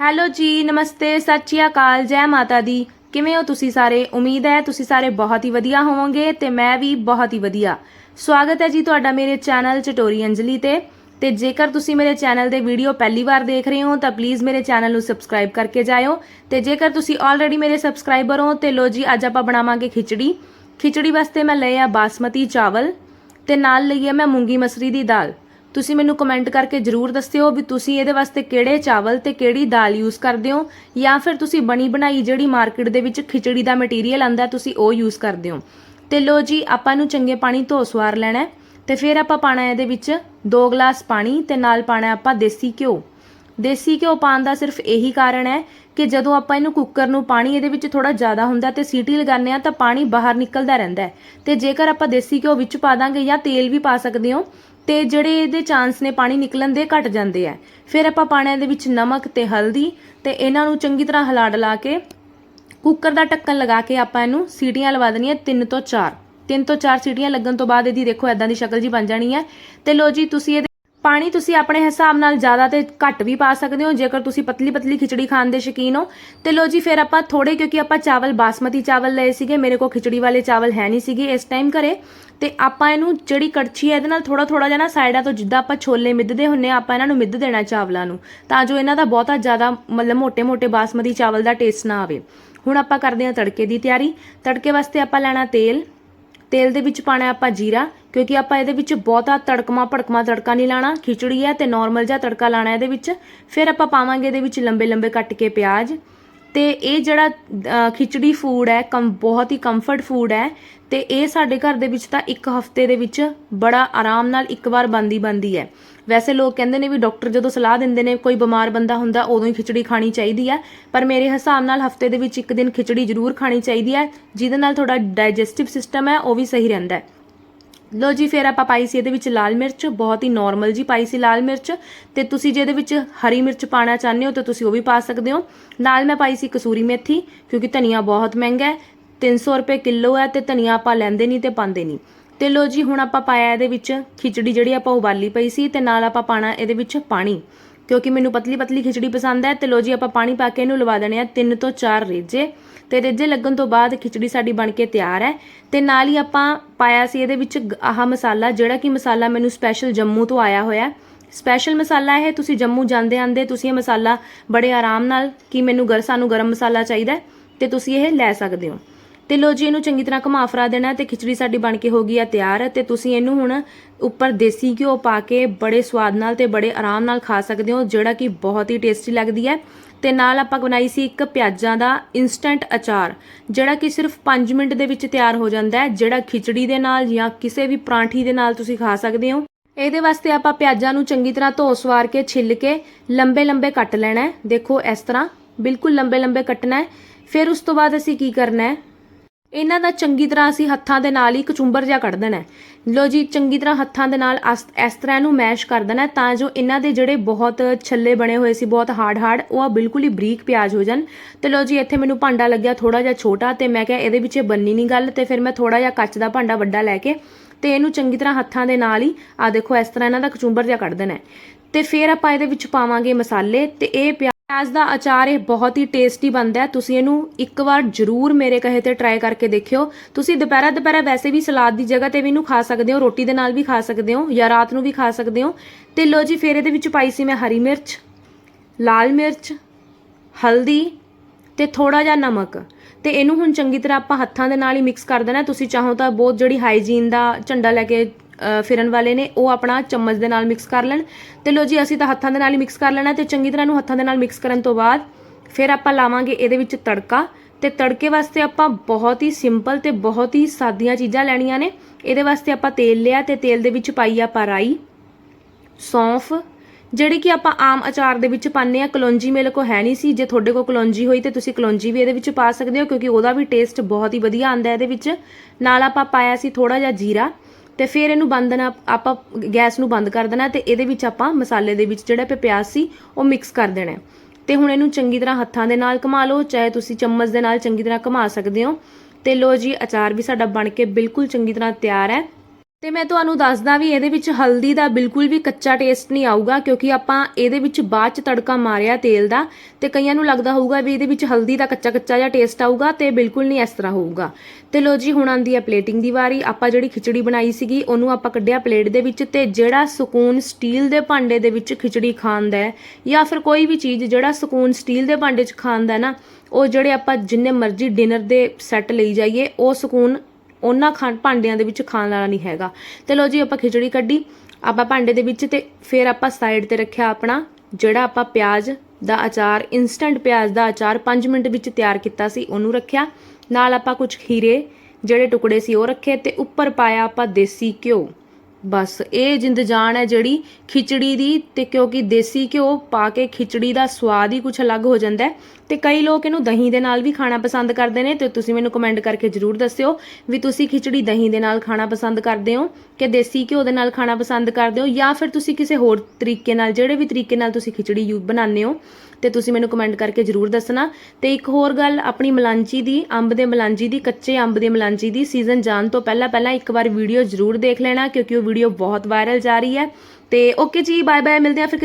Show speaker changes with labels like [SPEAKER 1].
[SPEAKER 1] Hello ਜੀ, ਨਮਸਤੇ, ਸਤਿ ਸ਼੍ਰੀ ਅਕਾਲ, ਜੈ ਮਾਤਾ ਦੀ। ਕਿਵੇਂ ਹੋ ਤੁਸੀਂ ਸਾਰੇ? ਉਮੀਦ ਹੈ ਤੁਸੀਂ ਸਾਰੇ ਬਹੁਤ ਹੀ ਵਧੀਆ ਹੋਵੋਗੇ ਤੇ ਮੈਂ ਵੀ ਬਹੁਤ ਹੀ ਵਧੀਆ। ਸਵਾਗਤ ਹੈ ਜੀ ਤੁਹਾਡਾ ਮੇਰੇ ਚੈਨਲ ਚਟੋਰੀ ਅੰਜਲੀ ਤੇ। ਤੇ ਜੇਕਰ ਤੁਸੀਂ ਮੇਰੇ ਚੈਨਲ ਦੇ ਵੀਡੀਓ ਪਹਿਲੀ ਵਾਰ ਦੇਖ ਰਹੇ ਹੋ, ਤਾਂ ਪਲੀਜ਼ ਮੇਰੇ ਚੈਨਲ ਨੂੰ ਸਬਸਕ੍ਰਾਈਬ ਕਰਕੇ ਜਾਇਓ। ਤੇ ਜੇਕਰ ਤੁਸੀਂ ਆਲਰੇਡੀ ਮੇਰੇ ਸਬਸਕ੍ਰਾਈਬਰ ਹੋ, ਤੇ ਲੋ ਜੀ, ਅੱਜ ਆਪਾਂ ਬਣਾਵਾਂਗੇ ਖਿਚੜੀ। ਖਿਚੜੀ ਵਾਸਤੇ ਮੈਂ ਲਏ ਆ ਬਾਸਮਤੀ ਚਾਵਲ, ਤੇ ਨਾਲ ਲਈ ਹੈ ਮੈਂ ਮੂੰਗੀ ਮਸਰੀ ਦੀ ਦਾਲ। ਤੁਸੀਂ ਮੈਨੂੰ ਕਮੈਂਟ ਕਰਕੇ ਜਰੂਰ ਦੱਸਿਓ ਵੀ ਤੁਸੀਂ ਇਹਦੇ ਵਾਸਤੇ ਕਿਹੜੇ ਚਾਵਲ ਤੇ ਕਿਹੜੀ ਦਾਲ ਯੂਜ਼ ਕਰਦੇ ਹੋ, ਜਾਂ ਫਿਰ ਤੁਸੀਂ ਬਣੀ ਬਣਾਈ ਜਿਹੜੀ ਮਾਰਕੀਟ ਦੇ ਵਿੱਚ ਖਿਚੜੀ ਦਾ ਮਟੀਰੀਅਲ ਆਂਦਾ ਤੁਸੀਂ ਉਹ ਯੂਜ਼ ਕਰਦੇ ਹੋ। ਤੇ ਲੋ ਜੀ, ਆਪਾਂ ਨੂੰ ਚੰਗੇ ਪਾਣੀ ਧੋ ਸਵਾਰ ਲੈਣਾ ਹੈ, ਤੇ ਫਿਰ ਆਪਾਂ ਪਾਣਾ ਇਹਦੇ ਵਿੱਚ 2 ਗਲਾਸ ਪਾਣੀ ਤੇ ਨਾਲ ਪਾਣਾ ਆਪਾਂ ਦੇਸੀ ਘਿਓ। ਦੇਸੀ ਘਿਓ ਪਾਉਣ ਦਾ ਸਿਰਫ ਇਹੀ ਕਾਰਨ ਹੈ ਕਿ ਜਦੋਂ ਆਪਾਂ ਇਹਨੂੰ ਕੁੱਕਰ ਨੂੰ ਪਾਣੀ ਇਹਦੇ ਵਿੱਚ ਥੋੜਾ ਜ਼ਿਆਦਾ ਹੁੰਦਾ ਤੇ ਸੀਟੀ ਲਗਾਉਂਦੇ ਆ ਤਾਂ ਪਾਣੀ ਬਾਹਰ ਨਿਕਲਦਾ ਰਹਿੰਦਾ ਹੈ। ਤੇ ਜੇਕਰ ਆਪਾਂ ਦੇਸੀ ਘਿਓ ਵਿੱਚ ਪਾ ਦਾਂਗੇ ਜਾਂ ਤੇਲ ਵੀ ਪਾ ਸਕਦੇ ਹੋ ਤੇ ਜਿਹੜੇ ਇਹਦੇ ਚਾਂਸ ਨੇ ਪਾਣੀ ਨਿਕਲਣ ਦੇ ਘਟ ਜਾਂਦੇ ਆ। ਫਿਰ ਆਪਾਂ ਪਾਣਾ ਦੇ ਵਿੱਚ ਨਮਕ ਤੇ ਹਲਦੀ ਤੇ ਇਹਨਾਂ ਨੂੰ ਚੰਗੀ ਤਰ੍ਹਾਂ ਹਿਲਾ ਡਲਾ ਕੇ ਕੁੱਕਰ ਦਾ ਢੱਕਣ ਲਗਾ ਕੇ ਆਪਾਂ ਇਹਨੂੰ ਸੀਟੀਆਂ ਲਵਾ ਦੇਣੀਆਂ 3 ਤੋਂ 4 3 ਤੋਂ 4 ਸੀਟੀਆਂ ਲੱਗਣ ਤੋਂ ਬਾਅਦ ਇਹਦੀ ਦੇਖੋ ਐਦਾਂ ਦੀ ਸ਼ਕਲ ਜੀ ਬਣ ਜਾਣੀ ਹੈ ਤੇ ਲੋ ਜੀ, ਤੁਸੀਂ ਇਹਦੇ ਪਾਣੀ ਤੁਸੀਂ ਆਪਣੇ ਹਿਸਾਬ ਨਾਲ ਜ਼ਿਆਦਾ ਤੇ ਘੱਟ ਵੀ ਪਾ ਸਕਦੇ ਹੋ, ਜੇਕਰ ਤੁਸੀਂ ਪਤਲੀ ਪਤਲੀ ਖਿਚੜੀ ਖਾਣ ਦੇ ਸ਼ੌਕੀਨ ਹੋ। ਤੇ ਲੋ ਜੀ, ਫਿਰ ਆਪਾਂ ਥੋੜੇ ਕਿਉਂਕਿ ਆਪਾਂ ਚਾਵਲ ਬਾਸਮਤੀ ਚਾਵਲ ਲਏ ਸੀਗੇ, ਮੇਰੇ ਕੋਲ ਖਿਚੜੀ ਵਾਲੇ ਚਾਵਲ ਹੈ ਨਹੀਂ ਸੀਗੇ ਇਸ ਟਾਈਮ ਘਰੇ। ਤੇ ਆਪਾਂ ਇਹਨੂੰ ਜਿਹੜੀ ਕੜਛੀ ਹੈ ਇਹਦੇ ਨਾਲ ਥੋੜਾ ਥੋੜਾ ਜਿਹਾ ਨਾ ਸਾਈਡਾਂ ਤੋਂ ਜਿੱਦਾਂ ਆਪਾਂ ਛੋਲੇ ਮਿੱਧਦੇ ਹੁੰਨੇ ਆ, ਆਪਾਂ ਇਹਨਾਂ ਨੂੰ ਮਿੱਧ ਦੇਣਾ ਚਾਵਲਾਂ ਨੂੰ, ਤਾਂ ਜੋ ਇਹਨਾਂ ਦਾ ਬਹੁਤਾ ਜ਼ਿਆਦਾ ਮਤਲਬ ਮੋਟੇ ਮੋਟੇ ਬਾਸਮਤੀ ਚਾਵਲ ਦਾ ਟੇਸਟ ਨਾ ਆਵੇ। ਹੁਣ ਆਪਾਂ ਕਰਦੇ ਹਾਂ ਤੜਕੇ ਦੀ ਤਿਆਰੀ। ਤੜਕੇ ਵਾਸਤੇ ਆਪਾਂ ਲੈਣਾ ਤੇਲ। ਤੇਲ ਦੇ ਵਿੱਚ ਪਾਣਾ ਆਪਾਂ ਜੀਰਾ, ਕਿਉਂਕਿ ਆਪਾਂ ਇਹਦੇ ਵਿੱਚ ਬਹੁਤਾ ਤੜਕਮਾ ਭੜਕਮਾ ਤੜਕਾ ਨਹੀਂ ਲਾਣਾ ਖਿਚੜੀ ਹੈ ਤੇ ਨਾਰਮਲ ਜਿਹਾ ਤੜਕਾ ਲਾਣਾ ਇਹਦੇ ਵਿੱਚ। ਫਿਰ ਆਪਾਂ ਪਾਵਾਂਗੇ ਇਹਦੇ ਵਿੱਚ ਲੰਬੇ ਲੰਬੇ ਕੱਟ ਕੇ ਪਿਆਜ਼। ਅਤੇ ਇਹ ਜਿਹੜਾ ਅ, ਖਿਚੜੀ ਫੂਡ ਹੈ ਕਮ ਬਹੁਤ ਹੀ ਕੰਫਰਟ ਫੂਡ ਹੈ ਅਤੇ ਇਹ ਸਾਡੇ ਘਰ ਦੇ ਵਿੱਚ ਤਾਂ ਇੱਕ ਹਫ਼ਤੇ ਦੇ ਵਿੱਚ ਬੜਾ ਆਰਾਮ ਨਾਲ ਇੱਕ ਵਾਰ ਬਣਦੀ ਬਣਦੀ ਹੈ। ਵੈਸੇ ਲੋਕ ਕਹਿੰਦੇ ਨੇ ਵੀ ਡਾਕਟਰ ਜਦੋਂ ਸਲਾਹ ਦਿੰਦੇ ਨੇ ਕੋਈ ਬਿਮਾਰ ਬੰਦਾ ਹੁੰਦਾ ਉਦੋਂ ਹੀ ਖਿਚੜੀ ਖਾਣੀ ਚਾਹੀਦੀ ਹੈ। ਪਰ ਮੇਰੇ ਹਿਸਾਬ ਨਾਲ ਹਫ਼ਤੇ ਦੇ ਵਿੱਚ ਇੱਕ ਦਿਨ ਖਿਚੜੀ ਜ਼ਰੂਰ ਖਾਣੀ ਚਾਹੀਦੀ ਹੈ ਜਿਹਦੇ ਨਾਲ ਤੁਹਾਡਾ ਡਾਈਜੈਸਟਿਵ ਸਿਸਟਮ ਹੈ ਉਹ ਵੀ ਸਹੀ ਰਹਿੰਦਾ ਹੈ। ਲੋ ਜੀ, ਫਿਰ ਆਪਾਂ ਪਾਈ ਸੀ ਇਹਦੇ ਵਿੱਚ ਲਾਲ ਮਿਰਚ, ਬਹੁਤ ਹੀ ਨਾਰਮਲ ਜੀ ਪਾਈ ਸੀ ਲਾਲ ਮਿਰਚ। ਤੇ ਤੁਸੀਂ ਜੇ ਇਹਦੇ ਵਿੱਚ ਹਰੀ ਮਿਰਚ ਪਾਣਾ ਚਾਹੁੰਦੇ ਹੋ ਤਾਂ ਤੁਸੀਂ ਉਹ ਵੀ ਪਾ ਸਕਦੇ ਹੋ। ਨਾਲ ਮੈਂ ਪਾਈ ਸੀ ਕਸੂਰੀ ਮੇਥੀ, ਕਿਉਂਕਿ ਧਨੀਆ ਬਹੁਤ ਮਹਿੰਗਾ ਹੈ। 300 ਰੁਪਏ ਕਿਲੋ ਹੈ ਤੇ ਧਨੀਆ ਆਪਾਂ ਲੈਂਦੇ ਨਹੀਂ ਤੇ ਪਾਉਂਦੇ ਨਹੀਂ। ਤੇ ਲੋ ਜੀ, ਹੁਣ ਆਪਾਂ ਪਾਇਆ ਇਹਦੇ ਵਿੱਚ ਖਿਚੜੀ ਜਿਹੜੀ ਆਪਾਂ ਉਬਾਲੀ ਪਈ ਸੀ ਤੇ ਨਾਲ ਆਪਾਂ ਪਾਣਾ ਇਹਦੇ ਵਿੱਚ ਪਾਣੀ। ਕਿਉਂਕਿ ਮੈਨੂੰ ਪਤਲੀ ਪਤਲੀ ਖਿਚੜੀ ਪਸੰਦ ਹੈ ਤੇ ਲੋ ਜੀ, ਆਪਾਂ ਪਾਣੀ ਪਾ ਕੇ ਇਹਨੂੰ ਲਵਾ ਦੇਣੇ ਆ 3 ਤੋਂ 4 ਰੇਜੇ। ਤੇ ਰੇਜੇ ਲੱਗਣ ਤੋਂ ਬਾਅਦ ਖਿਚੜੀ ਸਾਡੀ ਬਣ ਕੇ ਤਿਆਰ ਹੈ। ਤੇ ਨਾਲ ਹੀ ਆਪਾਂ ਪਾਇਆ ਸੀ ਇਹਦੇ ਵਿੱਚ ਗ- ਆਹ ਮਸਾਲਾ ਜਿਹੜਾ ਕਿ ਮਸਾਲਾ ਮੈਨੂੰ ਸਪੈਸ਼ਲ ਜੰਮੂ ਤੋਂ ਆਇਆ ਹੋਇਆ ਸਪੈਸ਼ਲ ਮਸਾਲਾ ਇਹ ਤੁਸੀਂ ਜੰਮੂ ਜਾਂਦੇ ਆਂਦੇ ਤੁਸੀਂ ਇਹ ਮਸਾਲਾ ਬੜੇ ਆਰਾਮ ਨਾਲ ਕਿ ਮੈਨੂੰ ਗਰ ਸਾਨੂੰ ਗਰਮ ਮਸਾਲਾ ਚਾਹੀਦਾ ਹੈ, ਤੇ ਤੁਸੀਂ ਇਹ ਲੈ ਸਕਦੇ ਹੋ। ਤੇ ਲੋ ਜੀ ਇਹਨੂੰ ਚੰਗੀ ਤਰ੍ਹਾਂ ਘੁਮਾ ਫਰਾ ਦੇਣਾ ਹੈ ਤੇ ਖਿਚੜੀ ਸਾਡੀ ਬਣ ਕੇ ਹੋ ਗਈ ਆ ਤਿਆਰ। ਤੇ ਤੁਸੀਂ ਇਹਨੂੰ ਹੁਣ ਉੱਪਰ ਦੇਸੀ ਘਿਓ ਪਾ ਕੇ ਬੜੇ ਸਵਾਦ ਨਾਲ ਤੇ ਬੜੇ ਆਰਾਮ ਨਾਲ ਖਾ ਸਕਦੇ ਹੋ ਜਿਹੜਾ ਕਿ ਬਹੁਤ ਹੀ ਟੇਸਟੀ ਲੱਗਦੀ ਹੈ। ਤੇ ਨਾਲ ਆਪਾਂ ਬਣਾਈ ਸੀ ਇੱਕ ਪਿਆਜ਼ਾਂ ਦਾ ਇਨਸਟੈਂਟ ਅਚਾਰ, ਜਿਹੜਾ ਕਿ ਸਿਰਫ 5 ਮਿੰਟ ਦੇ ਵਿੱਚ ਤਿਆਰ ਹੋ ਜਾਂਦਾ ਹੈ, ਜਿਹੜਾ ਖਿਚੜੀ ਦੇ ਨਾਲ ਜਾਂ ਕਿਸੇ ਵੀ ਪਰਾਂਠੀ ਦੇ ਨਾਲ ਤੁਸੀਂ ਖਾ ਸਕਦੇ ਹੋ। ਇਹਦੇ ਵਾਸਤੇ ਆਪਾਂ ਪਿਆਜ਼ਾਂ ਨੂੰ ਚੰਗੀ ਤਰ੍ਹਾਂ ਧੋ ਸਵਾਰ ਕੇ, ਛਿੱਲ ਕੇ ਲੰਬੇ ਲੰਬੇ ਕੱਟ ਲੈਣਾ ਹੈ। ਦੇਖੋ ਇਸ ਤਰ੍ਹਾਂ ਬਿਲਕੁਲ ਲੰਬੇ ਲੰਬੇ ਕੱਟਣਾ ਹੈ। ਫਿਰ ਉਸ ਤੋਂ ਬਾਅਦ ਅਸੀਂ ਕੀ ਕਰਨਾ ਹੈ? ਇਹਨਾਂ ਦਾ ਚੰਗੀ ਤਰ੍ਹਾਂ ਅਸੀਂ ਹੱਥਾਂ ਦੇ ਨਾਲ ਹੀ ਕਚੁੰਬਰ ਜਿਹਾ ਕੱਢ ਦੇਣਾ ਹੈ। ਲੋ ਜੀ, ਚੰਗੀ ਤਰ੍ਹਾਂ ਹੱਥਾਂ ਦੇ ਨਾਲ ਅਸ- ਇਸ ਤਰ੍ਹਾਂ ਇਹਨੂੰ ਮੈਸ਼ ਕਰ ਦੇਣਾ ਤਾਂ ਜੋ ਇਹਨਾਂ ਦੇ ਜਿਹੜੇ ਬਹੁਤ ਛੱਲੇ ਬਣੇ ਹੋਏ ਸੀ, ਬਹੁਤ ਹਾਰਡ ਹਾਰਡ ਉਹ ਆ ਬਿਲਕੁਲ ਹੀ ਬਰੀਕ ਪਿਆਜ਼ ਹੋ ਜਾਣ ਤੇ ਲੋ ਜੀ, ਇੱਥੇ ਮੈਨੂੰ ਭਾਂਡਾ ਲੱਗਿਆ ਥੋੜਾ ਜਿਹਾ ਛੋਟਾ ਤੇ ਮੈਂ ਕਿਹਾ ਇਹਦੇ ਵਿੱਚ ਇਹ ਬੰਨੀ ਨਹੀਂ ਗੱਲ ਤੇ ਫਿਰ ਮੈਂ ਥੋੜਾ ਜਿਹਾ ਕੱਚ ਦਾ ਭਾਂਡਾ ਵੱਡਾ ਲੈ ਕੇ ਤੇ ਇਹਨੂੰ ਚੰਗੀ ਤਰ੍ਹਾਂ ਹੱਥਾਂ ਦੇ ਨਾਲ ਹੀ ਆ ਦੇਖੋ, ਇਸ ਤਰ੍ਹਾਂ ਇਹਨਾਂ ਦਾ ਕਚੁੰਬਰ ਜਿਹਾ ਕੱਢ ਦੇਣਾ ਹੈ। ਤੇ ਫਿਰ ਆਪਾਂ ਇਹਦੇ ਵਿੱਚ ਪਾਵਾਂਗੇ ਮਸਾਲੇ ਤੇ ਇਹ ਪਿਆਜ਼ ਦਾ ਅਚਾਰ ਇਹ ਬਹੁਤ ਹੀ ਟੇਸਟੀ ਬਣਦਾ ਹੈ। ਤੁਸੀਂ ਇਹਨੂੰ ਇੱਕ ਵਾਰ ਜ਼ਰੂਰ ਮੇਰੇ ਕਹੇ ਤੇ ਟਰਾਈ ਕਰਕੇ ਦੇਖਿਓ। ਤੁਸੀਂ ਦੁਪਹਿਰਾ ਦੁਪਹਿਰਾ ਵੈਸੇ ਵੀ ਸਲਾਦ ਦੀ ਜਗ੍ਹਾ ਤੇ ਵੀ ਇਹਨੂੰ ਖਾ ਸਕਦੇ ਹੋ, ਰੋਟੀ ਦੇ ਨਾਲ ਵੀ ਖਾ ਸਕਦੇ ਹੋ ਜਾਂ ਰਾਤ ਨੂੰ ਵੀ ਖਾ ਸਕਦੇ ਹੋ। ਤੇ ਲੋ ਜੀ, ਫਿਰ ਇਹਦੇ ਵਿੱਚ ਪਾਈ ਸੀ ਮੈਂ ਹਰੀ ਮਿਰਚ, ਲਾਲ ਮਿਰਚ, ਹਲਦੀ ਤੇ ਥੋੜਾ ਜਿਹਾ ਨਮਕ। ਤੇ ਇਹਨੂੰ ਹੁਣ ਚੰਗੀ ਤਰ੍ਹਾਂ ਆਪਾਂ ਹੱਥਾਂ ਦੇ ਨਾਲ ਹੀ ਮਿਕਸ ਕਰ ਦੇਣਾ। ਤੁਸੀਂ ਚਾਹੋ ਤਾਂ ਬਹੁਤ ਜਿਹੜੀ ਹਾਈਜੀਨ ਦਾ ਝੰਡਾ ਲੈ ਕੇ ਫਿਰਨ ਵਾਲੇ ਨੇ, ਉਹ ਆਪਣਾ ਚਮਚ ਦੇ ਨਾਲ ਮਿਕਸ ਕਰ ਲੈਣ। ਤੇ ਲੋ ਜੀ, ਅਸੀਂ ਤਾਂ ਹੱਥਾਂ ਦੇ ਨਾਲ ਹੀ ਮਿਕਸ ਕਰ ਲੈਣਾ ਤੇ ਚੰਗੀ ਤਰ੍ਹਾਂ ਨੂੰ ਹੱਥਾਂ ਦੇ ਨਾਲ ਮਿਕਸ ਕਰਨ ਤੋਂ ਬਾਅਦ ਫਿਰ ਆਪਾਂ ਲਾਵਾਂਗੇ ਇਹਦੇ ਵਿੱਚ ਤੜਕਾ। ਤੇ ਤੜਕੇ ਵਾਸਤੇ ਆਪਾਂ ਬਹੁਤ ਹੀ ਸਿੰਪਲ ਤੇ ਬਹੁਤ ਹੀ ਸਾਦੀਆਂ ਚੀਜ਼ਾਂ ਲੈਣੀਆਂ ਨੇ। ਇਹਦੇ ਵਾਸਤੇ ਆਪਾਂ ਤੇਲ ਲਿਆ ਤੇ ਤੇਲ ਦੇ ਵਿੱਚ ਪਾਈ ਆਪਾਂ ਰਾਈ, ਸੌਂਫ, ਜਿਹੜੀ ਕਿ ਆਪਾਂ ਆਮ ਅਚਾਰ ਦੇ ਵਿੱਚ ਪਾਉਂਦੇ ਆ ਕਲੌਂਜੀ ਮੇਰੇ ਕੋ ਹੈ ਨਹੀਂ ਸੀ, ਜੇ ਤੁਹਾਡੇ ਕੋਲ ਕਲੌਂਜੀ ਹੋਈ ਤੇ ਤੁਸੀਂ ਕਲੌਂਜੀ ਵੀ ਇਹਦੇ ਵਿੱਚ ਪਾ ਸਕਦੇ ਹੋ, ਕਿਉਂਕਿ ਉਹਦਾ ਵੀ ਟੇਸਟ ਬਹੁਤ ਹੀ ਵਧੀਆ ਆਂਦਾ ਇਹਦੇ ਵਿੱਚ। ਨਾਲ ਆਪਾਂ ਪਾਇਆ ਸੀ ਥੋੜਾ ਜਿਹਾ ਜੀਰਾ। ਤੇ ਫਿਰ ਇਹਨੂੰ ਬੰਦ ਨਾ, ਆਪਾਂ ਗੈਸ ਨੂੰ ਬੰਦ ਕਰ ਦੇਣਾ ਤੇ ਇਹਦੇ ਵਿੱਚ ਆਪਾਂ ਮਸਾਲੇ ਦੇ ਵਿੱਚ ਜਿਹੜਾ ਪਿਆ ਪਿਆਜ਼ ਸੀ, ਉਹ ਮਿਕਸ ਕਰ ਦੇਣਾ ਹੈ। ਤੇ ਹੁਣ ਇਹਨੂੰ ਚੰਗੀ ਤਰ੍ਹਾਂ ਹੱਥਾਂ ਦੇ ਨਾਲ ਘੁਮਾ ਲਓ, ਚਾਹੇ ਤੁਸੀਂ ਚਮਚ ਦੇ ਨਾਲ ਚੰਗੀ ਤਰ੍ਹਾਂ ਘੁਮਾ ਸਕਦੇ ਹੋ ਤੇ ਲੋ ਜੀ, ਅਚਾਰ ਵੀ ਸਾਡਾ ਬਣ ਕੇ ਬਿਲਕੁਲ ਚੰਗੀ ਤਰ੍ਹਾਂ ਤਿਆਰ ਹੈ ਤੇ ਮੈਂ ਤੁਹਾਨੂੰ ਦੱਸਦਾ ਵੀ ਇਹਦੇ ਵਿੱਚ ਹਲਦੀ ਦਾ ਬਿਲਕੁਲ ਵੀ ਕੱਚਾ ਟੇਸਟ ਨਹੀਂ ਆਊਗਾ, ਕਿਉਂਕਿ ਆਪਾਂ ਇਹਦੇ ਵਿੱਚ ਬਾਅਦ ਚ ਤੜਕਾ ਮਾਰਿਆ ਤੇਲ ਦਾ ਤੇ ਕਈਆਂ ਨੂੰ ਲੱਗਦਾ ਹੋਊਗਾ ਵੀ ਇਹਦੇ ਵਿੱਚ ਹਲਦੀ ਦਾ ਕੱਚਾ ਕੱਚਾ ਜਿਹਾ ਟੇਸਟ ਆਊਗਾ ਤੇ ਬਿਲਕੁਲ ਨਹੀਂ ਇਸ ਤਰ੍ਹਾਂ ਹੋਊਗਾ। ਤੇ ਲੋ ਜੀ, ਹੁਣ ਆਂਦੀ ਹੈ ਪਲੇਟਿੰਗ ਦੀ ਵਾਰੀ। ਆਪਾਂ ਜਿਹੜੀ ਖਿਚੜੀ ਬਣਾਈ ਸੀਗੀ, ਉਹਨੂੰ ਆਪਾਂ ਕੱਢਿਆ ਪਲੇਟ ਦੇ ਵਿੱਚ ਤੇ ਜਿਹੜਾ ਸਕੂਨ ਸਟੀਲ ਦੇ ਭਾਂਡੇ ਦੇ ਵਿੱਚ ਖਿਚੜੀ ਖਾਣ ਦਾ ਹੈ, ਜਾਂ ਫਿਰ ਕੋਈ ਵੀ ਚੀਜ਼ ਜਿਹੜਾ ਸਕੂਨ ਸਟੀਲ ਦੇ ਭਾਂਡੇ 'ਚ ਖਾਣ ਦਾ ਨਾ, ਉਹ ਜਿਹੜੇ ਆਪਾਂ ਜਿੰਨੇ ਮਰਜ਼ੀ ਡਿਨਰ ਦੇ ਸੈੱਟ ਲਈ ਜਾਈਏ, ਉਹ ਸਕੂਨ ਉਹਨਾਂ ਖਾਣ ਭਾਂਡਿਆਂ ਦੇ ਵਿੱਚ ਖਾਣ ਵਾਲਾ ਨਹੀਂ ਹੈਗਾ। ਤੇ ਲੋ ਜੀ, ਆਪਾਂ ਖਿਚੜੀ ਕੱਢੀ, ਆਪਾਂ ਭਾਂਡੇ ਦੇ ਵਿੱਚ ਤੇ ਫਿਰ ਆਪਾਂ ਸਾਈਡ ਤੇ ਰੱਖਿਆ ਆਪਣਾ, ਜਿਹੜਾ ਆਪਾਂ ਪਿਆਜ਼ ਦਾ ਅਚਾਰ ਇਨਸਟੈਂਟ ਪਿਆਜ਼ ਦਾ ਅਚਾਰ 5 ਮਿੰਟ ਵਿੱਚ ਤਿਆਰ ਕੀਤਾ ਸੀ, ਉਹਨੂੰ ਰੱਖਿਆ। ਨਾਲ ਆਪਾਂ ਕੁਝ ਖੀਰੇ, ਜਿਹੜੇ ਟੁਕੜੇ ਸੀ ਉਹ ਰੱਖੇ ਤੇ ਉੱਪਰ ਪਾਇਆ ਆਪਾਂ ਦੇਸੀ ਘਿਓ। ਬਸ, ਇਹ ਜਿੰਦ ਜਾਨ ਹੈ ਜਿਹੜੀ ਖਿਚੜੀ ਦੀ ਤੇ ਕਿਉਂਕਿ ਦੇਸੀ ਘਿਓ ਪਾ ਕੇ ਖਿਚੜੀ ਦਾ ਸਵਾਦ ਹੀ ਕੁਝ ਅਲੱਗ ਹੋ ਜਾਂਦਾ ਤੇ ਕਈ ਲੋਕ ਇਹਨੂੰ ਦਹੀਂ ਦੇ ਨਾਲ ਵੀ ਖਾਣਾ ਪਸੰਦ ਕਰਦੇ ਨੇ, ਤੇ ਤੁਸੀਂ ਮੈਨੂੰ ਕਮੈਂਟ ਕਰਕੇ ਜਰੂਰ ਦੱਸਿਓ ਵੀ ਤੁਸੀਂ ਖਿਚੜੀ ਦਹੀਂ ਦੇ ਨਾਲ ਖਾਣਾ ਪਸੰਦ ਕਰਦੇ ਹੋ ਕਿ ਦੇਸੀ ਘਿਓ ਦੇ ਨਾਲ ਖਾਣਾ ਪਸੰਦ ਕਰਦੇ ਹੋ ਜਾਂ ਫਿਰ ਤੁਸੀਂ ਕਿਸੇ ਹੋਰ ਤਰੀਕੇ ਨਾਲ, ਜਿਹੜੇ ਵੀ ਤਰੀਕੇ ਨਾਲ ਤੁਸੀਂ ਖਿਚੜੀ ਯੂ, ਬਣਾਉਂਦੇ ਹੋ, ਤੇ ਤੁਸੀਂ ਮੈਨੂੰ ਕਮੈਂਟ ਕਰਕੇ ਜਰੂਰ ਦੱਸਣਾ। ਤੇ ਇੱਕ ਹੋਰ ਗੱਲ, ਆਪਣੀ ਮਲਾਂਚੀ ਦੀ, ਅੰਬ ਦੇ ਮਲਾਂਚੀ ਦੀ, ਕੱਚੇ ਅੰਬ ਦੇ ਮਲਾਂਚੀ ਦੀ ਸੀਜ਼ਨ ਜਾਣ ਤੋਂ ਪਹਿਲਾਂ ਪਹਿਲਾਂ ਇੱਕ ਵਾਰ ਵੀਡੀਓ ਜਰੂਰ ਦੇਖ ਲੈਣਾ, ਕਿਉਂਕਿ ਉਹ ਵੀਡੀਓ ਬਹੁਤ ਵਾਇਰਲ ਜਾ ਰਹੀ ਹੈ। ਤੇ ਓਕੇ ਜੀ ਬਾਏ ਬਾਏ ਮਿਲਦੇ ਹਾਂ ਫਿਰ ਕਿਸੇ